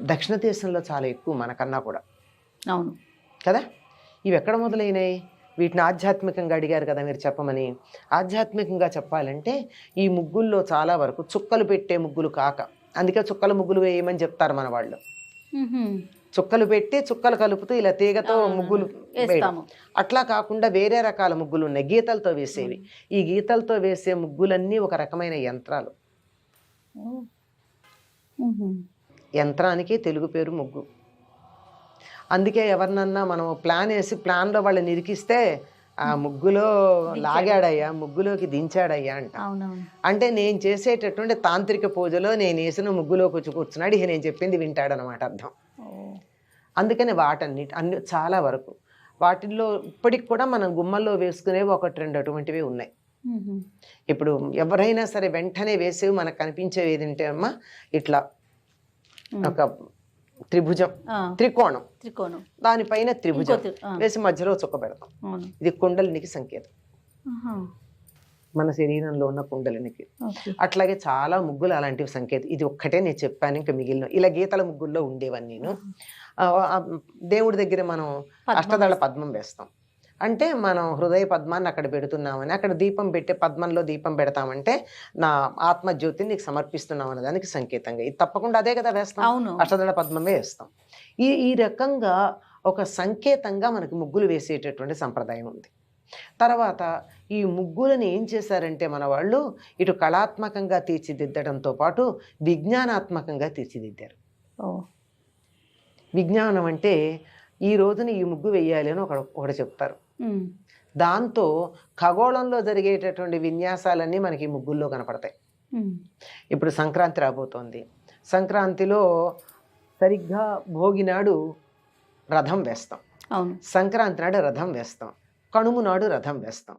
దక్షిణ దేశంలో చాలా ఎక్కువ మనకన్నా కూడా. అవును. కదా? ఇవి ఎక్కడ మొదలైనాయి? వీటిని ఆధ్యాత్మికంగా అడిగారు కదా మీరు చెప్పమని. ఆధ్యాత్మికంగా చెప్పాలంటే ఈ ముగ్గుల్లో చాలా వరకు చుక్కలు పెట్టే ముగ్గులు కాక అందుకే చుక్కల ముగ్గులు వేయమని చెప్తారు మన వాళ్ళు. చుక్కలు పెట్టి చుక్కలు కలుపుతూ ఇలా తీగతో. ముగ్గులు అట్లా కాకుండా వేరే రకాల ముగ్గులు ఉన్నాయి. గీతలతో వేసేవి. ఈ గీతలతో వేసే ముగ్గులన్నీ ఒక రకమైన యంత్రాలు. యంత్రానికి తెలుగు పేరు ముగ్గు అందుకే ఎవరినన్నా మనం ప్లాన్ వేసి ప్లాన్లో వాళ్ళని ఇరికిస్తే ఆ ముగ్గులో లాగాడయ్యా ముగ్గులోకి దించాడయ్యా అంట అంటే నేను చేసేటటువంటి తాంత్రిక పూజలో నేను వేసిన ముగ్గులోకి వచ్చి కూర్చున్నాడు ఇక నేను చెప్పింది వింటాడనమాట అర్థం. అందుకని వాటన్నిటి అన్ని చాలా వరకు వాటిల్లో ఇప్పటికి కూడా మనం గుమ్మల్లో వేసుకునేవి ఒకటి రెండు అటువంటివి ఉన్నాయి. ఇప్పుడు ఎవరైనా సరే వెంటనే వేసేవి మనకు కనిపించేవి ఏదంటే అమ్మా ఇట్లా. ఒక త్రిభుజం. త్రికోణం. త్రికోణం. దానిపైన త్రిభుజం. వేసి మధ్యలో చుక్క పెడతాం ఇది కుండలినికి సంకేతం. మన శరీరంలో ఉన్న కుండలినికి. అట్లాగే చాలా ముగ్గులు అలాంటివి సంకేతం. ఇది ఒక్కటే నేను చెప్పాను ఇంకా మిగిలిన ఇలా గీతల ముగ్గుల్లో ఉండేవన్నీ. నేను దేవుడి దగ్గర మనం అష్టదళ పద్మం వేస్తాం. అంటే మనం హృదయ పద్మాన్ని అక్కడ పెడుతున్నామని అక్కడ దీపం పెట్టే పద్మంలో దీపం పెడతామంటే నా ఆత్మజ్యోతిని నీకు సమర్పిస్తున్నాం అనే దానికి సంకేతంగా. ఇది తప్పకుండా అదే కదా వేస్తాం? అవును. అష్టదళ పద్మమే వేస్తాం. ఈ ఈ రకంగా ఒక సంకేతంగా మనకి ముగ్గులు వేసేటటువంటి సంప్రదాయం ఉంది. తర్వాత ఈ ముగ్గులను ఏం చేశారంటే మన వాళ్ళు ఇటు కళాత్మకంగా తీర్చిదిద్దడంతో పాటు విజ్ఞానాత్మకంగా తీర్చిదిద్దారు. విజ్ఞానం అంటే ఈ రోజున ఈ ముగ్గు వేయాలి అని ఒక ఒకటి చెప్తారు. దాంతో ఖగోళంలో జరిగేటటువంటి విన్యాసాలన్నీ మనకి ముగ్గుల్లో కనపడతాయి. ఇప్పుడు సంక్రాంతి రాబోతోంది. సంక్రాంతిలో సరిగ్గా భోగి నాడు రథం వేస్తాం. సంక్రాంతి నాడు రథం వేస్తాం. కనుము నాడు రథం వేస్తాం.